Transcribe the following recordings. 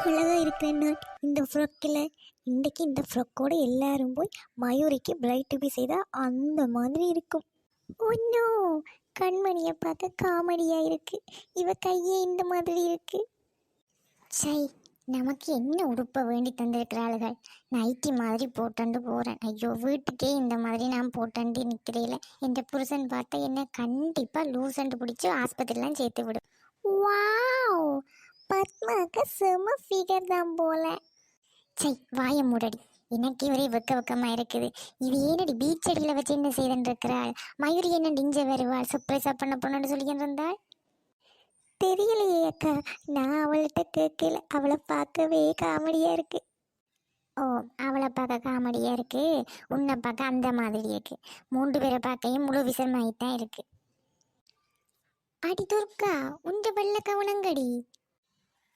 அழகா இருக்கு நான் இந்த ஃப்ராக்கில் இன்றைக்கு இந்த ஃப்ரொக்கோட எல்லாரும் போய் மயூரிக்கு பிரைட் பி செய்தால் அந்த மாதிரி இருக்கும். ஒன்னோ கண்மணியை பார்க்க காமெடியாக இருக்கு. இவ கையே இந்த மாதிரி இருக்கு. சை நமக்கு என்ன உடுப்பை வேண்டி தந்திருக்கிறாளுகள்? நைட்டி மாதிரி போட்டுண்டு போகிறேன் ஐயோ வீட்டுக்கே இந்த மாதிரி நான் போட்டுண்டு நிற்கிறேல என் புருஷன் பார்த்தா என்ன கண்டிப்பாக லூசண்டு பிடிச்சி ஆஸ்பத்திரிலாம் சேர்த்து விடும். வாவ் பத்மாவுக்கு செம ஃபிகர் தான் போல. சை வாய மூடடி. எனக்கு ஒரே வெக்க வெக்கமாக இருக்குது. இது ஏனடி பீச் அடியில் வச்சு என்ன செய்துன்னு இருக்கிறாள் மயூரி என்ன டிஞ்ச வருவாள் சர்ப்ரைஸாக பண்ண போனோன்னு சொல்லிக்கிட்டு இருந்தாள் தெரியலையே அக்கா. நான் அவள்கிட்ட கேட்கல. அவளை பார்க்கவே காமெடியாக இருக்கு. ஓ அவளை பார்க்க காமெடியாக இருக்கு? உன்னை பார்க்க அந்த மாதிரி இருக்கு. மூன்று பேரை பார்க்கையும் முழு விசமாகி தான் இருக்கு. அடி துர்கா உந்த வெள்ள கவுனங்கடி.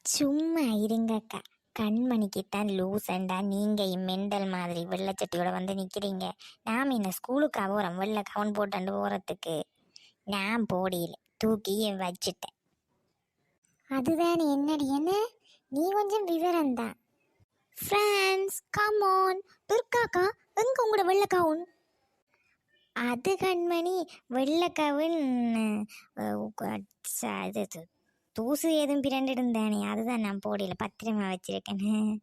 சும்மா இருங்கக்கா கண்மணிக்கு தான் லூசண்டா நீங்கள் மெண்டல் மாதிரி வெள்ளச்சட்டியோட வந்து நிற்கிறீங்க நாம் என்ன ஸ்கூலுக்கு போகிறோம் வெள்ளை கவுன் போட்டாண்டு போகிறதுக்கு நான் போடியில் தூக்கி வச்சிட்டேன் அதுதானே என்னடி என்ன நீ கொஞ்சம் விவரம் தான் ஃப்ரெண்ட்ஸ் கம் துர்காக்கா எங்க உங்களோட வெள்ளை கவுன் அது கண்மணி வெள்ளை கவுன் அஹ், தூசு ஏதும் பிரண்டு இருந்தானே அதுதான் நான் போடியில பத்திரமா வச்சிருக்கேன்.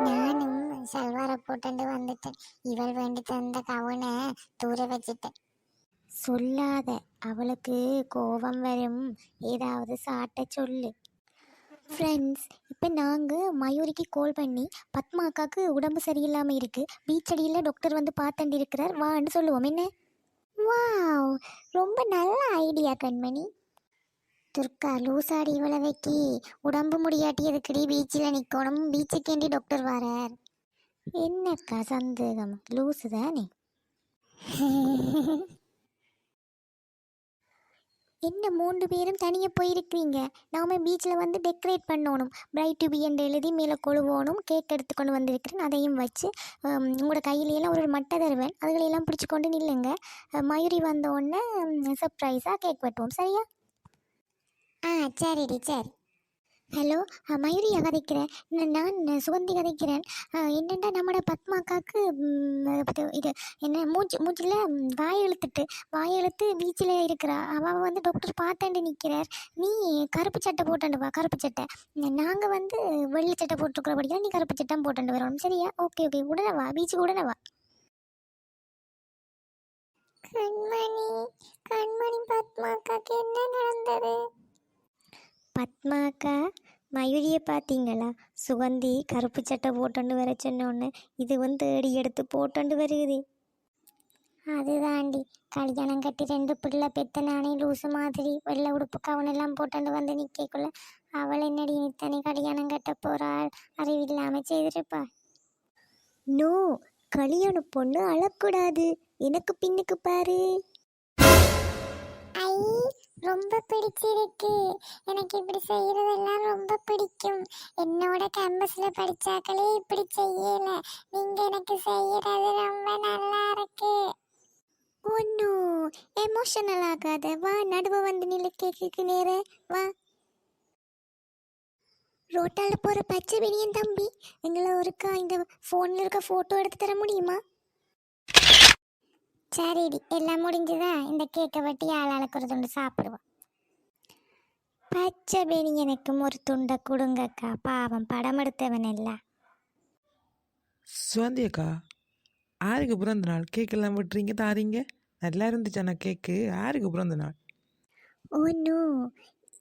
நானும் சல்வாரை போட்டுட்டு வந்துட்டேன். இவள் வேண்டி தந்த கவுனை தூர வச்சிட்டேன். சொல்லாத அவளுக்கு கோபம் வரும். ஏதாவது சாட்ட சொல்லு. ஃப்ரெண்ட்ஸ் இப்போ நாங்கள் மயூரிக்கு கால் பண்ணி பத்மா அக்காவுக்கு உடம்பு சரியில்லாமல் இருக்கு. பீச் அடியில் டாக்டர் வந்து பார்த்துட்டு இருக்கிறார். வான்னு சொல்லுவோம். என்ன? வாவ் ரொம்ப நல்ல ஐடியா கண்மணி. துர்கா லூசாடி இவ்வளவைக்கு உடம்பு முடியாட்டியதுக்கடி பீச்சில் நிற்கணும் பீச்சுக்கேண்டி டாக்டர் வரார். என்னக்கா சந்தேகம்? லூசு தானே? என்ன மூன்று பேரும் தனியாக போயிருக்கிறீங்க? நாம பீச்சில் வந்து டெக்கரேட் பண்ணணும். பிரைட் டு பி என்று எழுதி மேலே கொழுவோணும். கேக் எடுத்துக்கொண்டு வந்திருக்கிறேன். அதையும் வச்சு உங்களோட கையிலையெல்லாம் ஒரு மட்டை தருவேன். அதுகளெல்லாம் பிடிச்சி கொண்டு நில்லுங்க மயூரி வந்த உடனே சர்ப்ரைஸாக கேக் வெட்டுவோம். சரியா? ஆ சரி சரி. ஹலோ மயூரியா கதைக்கிறேன் நான் சுகந்தி கதைக்கிறேன். என்னென்னா நம்மளோட பத்மாக்காக்கு இது என்ன மூச்சு மூச்சில் வாய் இழுத்துட்டு வாய் இழுத்து பீச்சில் இருக்கிறா அவள் வந்து டாக்டர் பார்த்தாண்டு நிற்கிறார் நீ கருப்பு சட்டை போட்டாண்டு வா கருப்பு சட்டை. நாங்கள் வந்து வெள்ளை சட்டை போட்டுருக்கிறபடியா நீ கருப்பு சட்டை போட்டாண்டு வரணும். சரியா? Okay okay. உடனே வா பீச்சுக்கு உடனே வா. கண்மணி கண்மணி பத்மாக்காக்கு என்ன நடந்தது? பத்மாக்கா மயூரியை பார்த்தீங்களா? சுகந்தி கருப்பு சட்டை போட்டுண்டு வர சொன்னோன்னு இது வந்து தேடி எடுத்து போட்டுண்டு வருகுது. அதுதாண்டி கல்யாணம் கட்டி ரெண்டு பிள்ளை பெத்த நானே லூசு மாதிரி வெள்ளை உடுப்பு கவனெல்லாம் போட்டுண்டு வந்து நிற்கக்குள்ள அவள் என்னடி இத்தனை கல்யாணம் கட்ட போகிறாள் அறிவில்லாமல் செய்திருப்பா. நோ கல்யாணம் பொண்ணு அழக்கூடாது. எனக்கு பின்னுக்கு பாரு. ஐ ரொம்ப பிடிச்சிருக்கு. எனக்கு இப்படி செய்யறதெல்லாம் ரொம்ப பிடிக்கும். என்னோட கேம்பஸ்ல படிச்சாக்களே இப்படி செய்யல. நீங்க எனக்கு செய்யறது ரொம்ப நல்லா இருக்கு. ஒன்னும் எமோஷனல் ஆகாத. வா நடுவ வந்து நில கேக்குக்கு நேர. வா. ரோட்டால போற பச்சை வெடியன் தம்பி எங்களை ஒருக்கா இந்த போன்ல இருக்க போட்டோ எடுத்து தர முடியுமா? சரிடி எல்லாம் முடிஞ்சுதா? இந்த கேக்கை வெட்டி ஆளாளுக்கு ஒரு துண்டு சாப்பிடுவோம். பச்சை பெணி எனக்கும் ஒரு துண்டை கொடுங்கக்கா. பாவம் படம் எடுத்தவன் இல்ல. சுவந்தி அக்கா ஆருக்கு பிறந்த நாள் கேக் எல்லாம் விட்டுறீங்க தாரீங்க? நல்லா இருந்துச்சு ஆனால் கேக்கு ஆருக்கு பிறந்த நாள். ஒன்றும்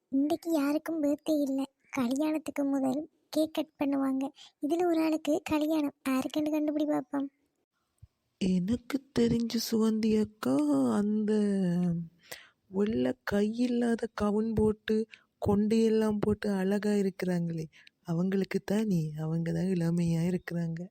இன்றைக்கு யாருக்கும் பர்த்டே இல்லை. கல்யாணத்துக்கு முதல் கேக் கட் பண்ணுவாங்க. இதில் ஒரு ஆளுக்கு கல்யாணம். யாருக்குன்னு கண்டுபிடி பார்ப்போம். எனக்கு தெரிஞ்ச சுகந்தி அக்கா அந்த வெள்ளை கையில்லாத கவுன் போட்டு கொண்டையெல்லாம் போட்டு அழகாக இருக்கிறாங்களே. அவங்களுக்கு தானே அவங்க தான் இளமையாக இருக்கிறாங்க.